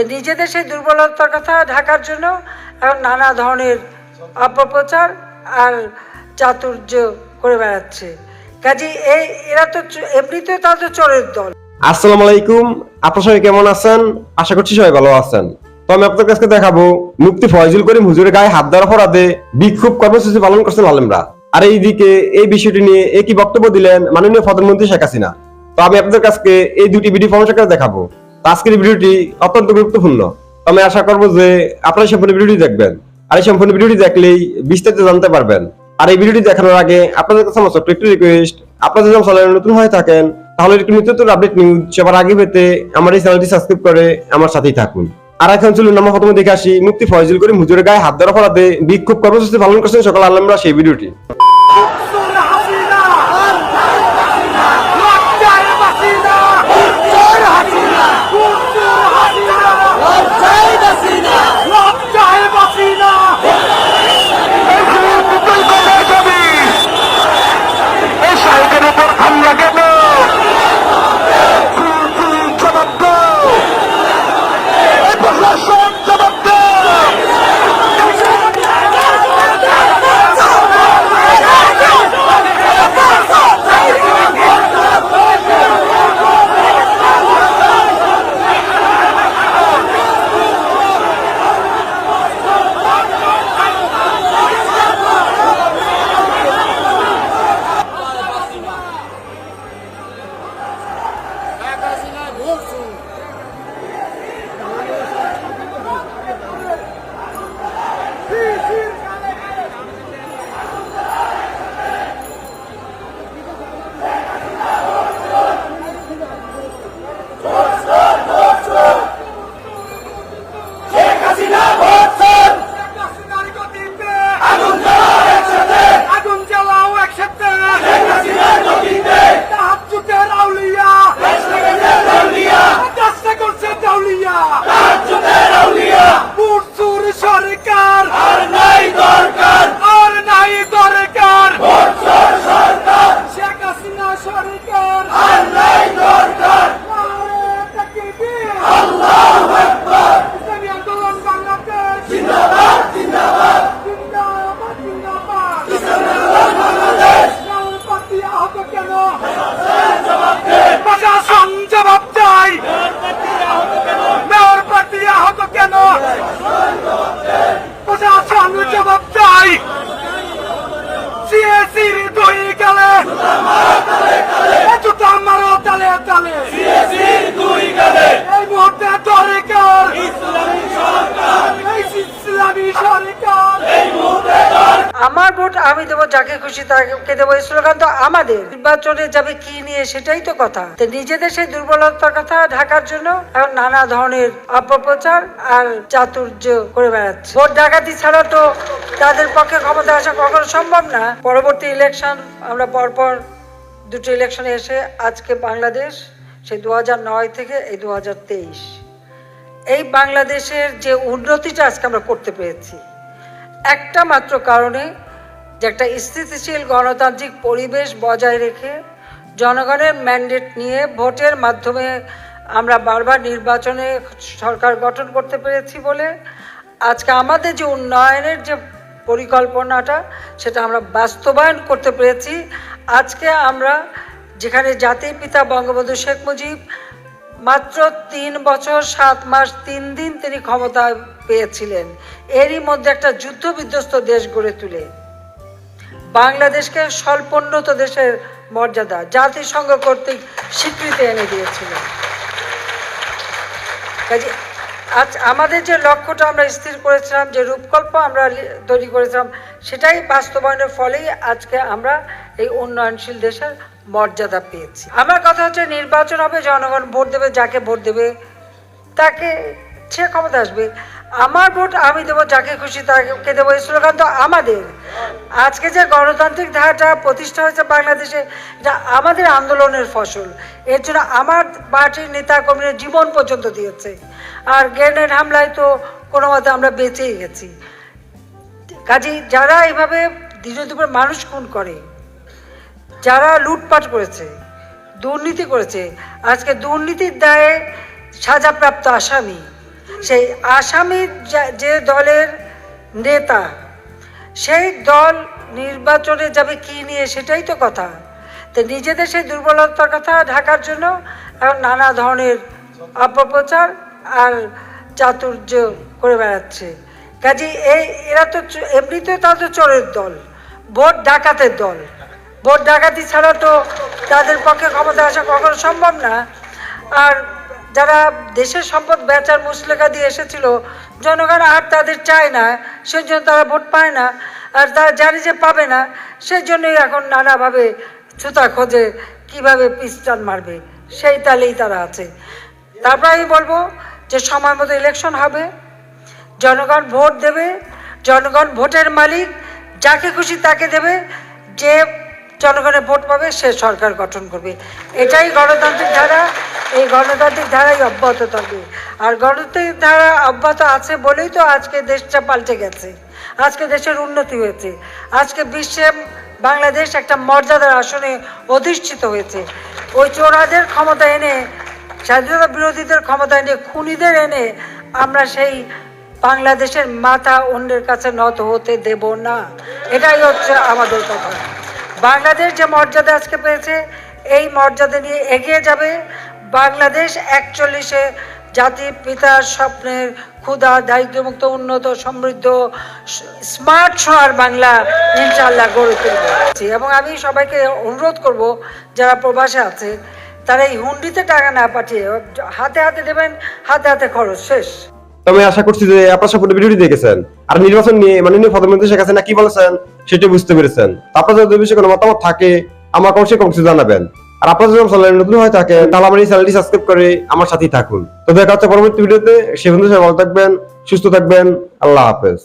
তো নিজেদের সেই দুর্বলতার কথা ঢাকার জন্য এখন নানা ধরনের অপপ্রচার আর চাতুর্য করে বেড়াচ্ছে। কাজে এই, এরা তো এমনিতেও তাদের চোরের দল। আসসালামু আলাইকুম। আপনার সবাই কেমন আছেন? আশা করছি সবাই ভালো আছেন। তো আমি আপনাদের কাছে দেখাবো মুক্তি ফয়জুল করিম হুজুরের গায়ে হাত দেওয়ার অপরাধে বিক্ষোভ কর্মসূচি পালন করছেন আলেমরা। আর এইদিকে এই বিষয়টি নিয়ে একই বক্তব্য দিলেন মাননীয় প্রধানমন্ত্রী শেখ হাসিনা। তো আমি আপনাদের কাছে এই দুটি ভিডিও ফর্মেট দেখাবো। আজকের ভিডিওটি অত্যন্ত গুরুত্বপূর্ণ। আমি আশা করব যে আপনারা সম্পূর্ণ ভিডিওটি দেখবেন। আর এই সম্পূর্ণ ভিডিওটি দেখলেই বিস্তারিত জানতে পারবেন। আর এই ভিডিওটি দেখানোর আগে আপনাদের কাছে আমার ছোট্ট একটু রিকোয়েস্ট আপনারা যদি চ্যানেলে নতুন হয়ে থাকেন, তাহলে একটু নিত্য নতুন আপডেট নিউজ সবার আগে পেতে আমার এই চ্যানেলটি সাবস্ক্রাইব করে আমার সাথেই থাকুন। আর এখন চলুন, আমরা প্রথমে দেখে আসি মুক্তি ফয়জুল করিম হুজুরের গায়ে হাত ধরা অপরাধে বিক্ষোভ কর্মসূচি পালন করছেন সকাল আলমরা সেই ভিডিওটি। আমার ভোট আমি দেবো, যাকে খুশি তাকে দেবো, এই স্লোগান তো আমাদের। নির্বাচনে যাবে কি নিয়ে সেটাই তো কথা। নিজেদের সেই দুর্বলতার কথা ঢাকার জন্য এখন নানা ধরনের অপপ্রচার আর চাতুর্য করে বেড়াচ্ছে। ভোট ডাকাতি ছাড়া তো তাদের পক্ষে ক্ষমতা আসা কখনো সম্ভব না। পরবর্তী ইলেকশন, আমরা পরপর দুটো ইলেকশনে এসে আজকে বাংলাদেশ, সেই দু নয় থেকে এই দু হাজার তেইশ। এই বাংলাদেশের যে উন্নতিটা আজকে আমরা করতে পেরেছি। একটা মাত্র কারণে যে একটা স্থিতিশীল গণতান্ত্রিক পরিবেশ বজায় রেখে জনগণের ম্যান্ডেট নিয়ে ভোটের মাধ্যমে আমরা বারবার নির্বাচনে সরকার গঠন করতে পেরেছি বলে আজকে আমাদের যে উন্নয়নের যে পরিকল্পনাটা, সেটা আমরা বাস্তবায়ন করতে পেরেছি। আজকে আমরা যেখানে জাতির পিতা বঙ্গবন্ধু শেখ মুজিব মাত্র তিন বছর, সাত মাস, তিন দিন তিনি ক্ষমতায় পেয়েছিলেন। এরই মধ্যে একটা যুদ্ধ বিধ্বস্ত দেশ গড়ে তুলে। বাংলাদেশকে স্বল্পোন্নত দেশের মর্যাদা জাতিসংঘ কর্তৃক স্বীকৃতি এনে দিয়েছিল। কাজে, আজ আমাদের যে লক্ষ্যটা আমরা স্থির করেছিলাম, যে রূপকল্প আমরা তৈরি করেছিলাম, সেটাই বাস্তবায়নের ফলেই আজকে আমরা এই উন্নয়নশীল দেশের মর্যাদা পেয়েছি। আমার কথা হচ্ছে নির্বাচন হবে, জনগণ ভোট দেবে, যাকে ভোট দেবে তাকে সে ক্ষমতা আসবে। আমার ভোট আমি দেবো, যাকে খুশি তাকে দেবো, এই স্লোগান তো আমাদের। আজকে যে গণতান্ত্রিক ধারাটা প্রতিষ্ঠা হয়েছে বাংলাদেশে, এটা আমাদের আন্দোলনের ফসল। এর জন্য আমার পার্টির নেতা কর্মীরা জীবন পর্যন্ত দিয়েছে। আর গ্রেনেড হামলায় তো কোনো মতে আমরা বেঁচেই গেছি। কাজেই যারা এভাবে দিনের দুপুর মানুষ খুন করে যারা লুটপাট করেছে, দুর্নীতি করেছে, আজকে দুর্নীতির দায়ে সাজাপ্রাপ্ত আসামি। সেই আসামি যে দলের নেতা, সেই দল নির্বাচনে যাবে কি নিয়ে সেটাই তো কথা। তো নিজেদের সেই দুর্বলতার কথা ঢাকার জন্য এখন নানা ধরনের অপপ্রচার আর চাতুর্য করে বেড়াচ্ছে। কাজে এই, এরা তো এমনিতেও তারা তো চোরের দল ভোট ডাকাতের দল। ভোট ডাকাতি ছাড়া তো তাদের পক্ষে ক্ষমতা আসা কখনো সম্ভব না। আর যারা দেশের সম্পদ বেচার মুসলেখা দিয়ে এসেছিল, জনগণ আর তাদের চায় না, সেজন্য তারা ভোট পায় না, আর তারা জানে যে পাবে না সেই জন্যই এখন নানাভাবে ছুতা খোঁজে কীভাবে পিস্টান মারবে, সেই তালেই তারা আছে। তারপর আমি বলব যে সময় মতো ইলেকশন হবে, জনগণ ভোট দেবে, জনগণ ভোটের মালিক, যাকে খুশি তাকে দেবে, যে জনগণের ভোট পাবে, সে সরকার গঠন করবে। এটাই গণতান্ত্রিক ধারা, এই গণতান্ত্রিক ধারাই অব্যাহত থাকবে। আর গণতান্ত্রিক ধারা অব্যাহত আছে বলেই তো আজকে দেশটা পাল্টে গেছে। আজকে দেশের উন্নতি হয়েছে। আজকে বিশ্বে বাংলাদেশ একটা মর্যাদার আসনে অধিষ্ঠিত হয়েছে। ওই চোরাদের ক্ষমতা এনে, স্বাধীনতা বিরোধীদের ক্ষমতা এনে, খুনিদের এনে, আমরা সেই বাংলাদেশের মাথা অন্যের কাছে নত হতে দেব না। এটাই হচ্ছে আমাদের কথা। বাংলাদেশ যে মর্যাদা আজকে পেয়েছে, এই মর্যাদা নিয়ে এগিয়ে যাবে বাংলাদেশ একচল্লিশে জাতির পিতার স্বপ্নের ক্ষুধা, দারিদ্র্যমুক্ত, উন্নত, সমৃদ্ধ, স্মার্ট শহর বাংলা ইনশাল্লাহ গড়ে তুলবে। এবং আমি সবাইকে অনুরোধ করব, যারা প্রবাসে আছে, তারা এই হুন্ডিতে টাকা না পাঠিয়ে হাতে হাতে দেবেন, হাতে হাতে খরচ শেষ। তো আমি আশা করছি যে আপনার সম্পূর্ণ ভিডিওটি দেখেছেন। আর নির্বাচন নিয়ে মাননীয় প্রধানমন্ত্রী শেখ হাসিনা কি বলেছেন, সেটা বুঝতে পেরেছেন। আপনার যদি বিষয়ে কোনো মতামত থাকে আমার কংশে কমেন্টে জানাবেন। আর আপনার যদি চ্যানেল নতুন হয়ে থাকে তাহলে আমার এই চ্যানেলটি সাবস্ক্রাইব করে আমার সাথেই থাকুন। তো দেখা হচ্ছে পরবর্তী ভিডিওতে, সে বন্ধু সবাই ভালো থাকবেন, সুস্থ থাকবেন, আল্লাহ হাফেজ।